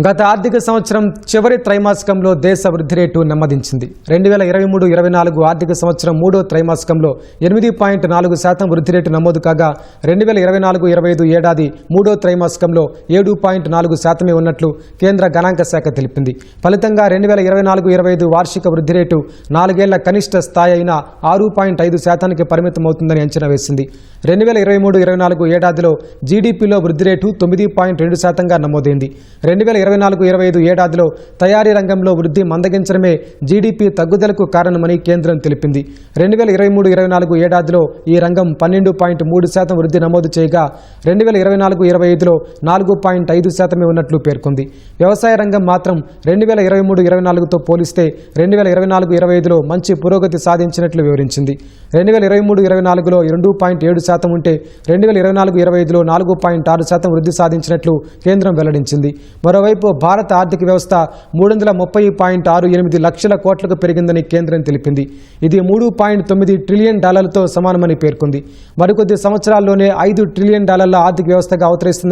గత ఆర్థిక సంవత్సరం చివరి త్రైమాసికంలో దేశ వృద్ధి రేటు నెమ్మదించింది. రెండు వేల ఇరవై మూడు ఇరవై నాలుగు ఆర్థిక సంవత్సరం మూడో త్రైమాసికంలో ఎనిమిది పాయింట్ నాలుగు శాతం వృద్ధి రేటు నమోదు కాగా రెండు వేల ఇరవై నాలుగు ఇరవై ఐదు ఏడాది మూడో త్రైమాసికంలో ఏడు పాయింట్ నాలుగు శాతమే ఉన్నట్లు కేంద్ర గణాంక శాఖ తెలిపింది. ఫలితంగా రెండు వేల ఇరవై నాలుగు ఇరవై ఐదు వార్షిక వృద్ధి రేటు నాలుగేళ్ళ కనిష్ట స్థాయి అయిన ఆరు పాయింట్ ఐదు శాతానికి పరిమితమవుతుందని అంచనా వేసింది. రెండు వేల ఇరవై మూడు ఇరవై నాలుగు ఏడాదిలో జీడీపీలో వృద్ధి రేటు తొమ్మిది పాయింట్ రెండు శాతంగా నమోదైంది. రెండు వేల ఇరవై నాలుగు ఇరవై ఐదు ఏడాదిలో తయారీ రంగంలో వృద్ధి మందగించడమే జీడీపీ తగ్గుదలకు కారణమని కేంద్రం తెలిపింది. రెండు వేల ఇరవై మూడు ఇరవై నాలుగు ఏడాదిలో ఈ రంగం పన్నెండు పాయింట్ మూడు శాతం వృద్ధి నమోదు చేయగా రెండు వేల ఇరవై నాలుగు ఇరవై ఐదులో నాలుగు పాయింట్ ఐదు శాతమే ఉన్నట్లు పేర్కొంది. వ్యవసాయ రంగం మాత్రం రెండు వేల ఇరవై మూడు ఇరవై నాలుగుతో పోలిస్తే రెండు వేల ఇరవై నాలుగు ఇరవై ఐదులో మంచి పురోగతి సాధించినట్లు వివరించింది. రెండు వేల ఇరవై మూడు ఇరవై నాలుగులో రెండు పాయింట్ ఏడు శాతం ఉంటే రెండు వేల ఇరవై నాలుగు ఇరవై ఐదులో నాలుగు పాయింట్ ఆరు శాతం వృద్ధి సాధించినట్లు కేంద్రం వెల్లడించింది. మరోవైపు భారత ఆర్థిక వ్యవస్థ మూడు వందల ముప్పై పాయింట్ ఆరు ఎనిమిది లక్షల కోట్లకు పెరిగిందని కేంద్రం తెలిపింది. ఇది మూడు పాయింట్ తొమ్మిది ట్రిలియన్ డాలర్లతో సమానమని పేర్కొంది. మరికొద్ది సంవత్సరాల్లోనే ఐదు ట్రిలియన్ డాలర్ల ఆర్థిక వ్యవస్థగా అవతరిస్తుంది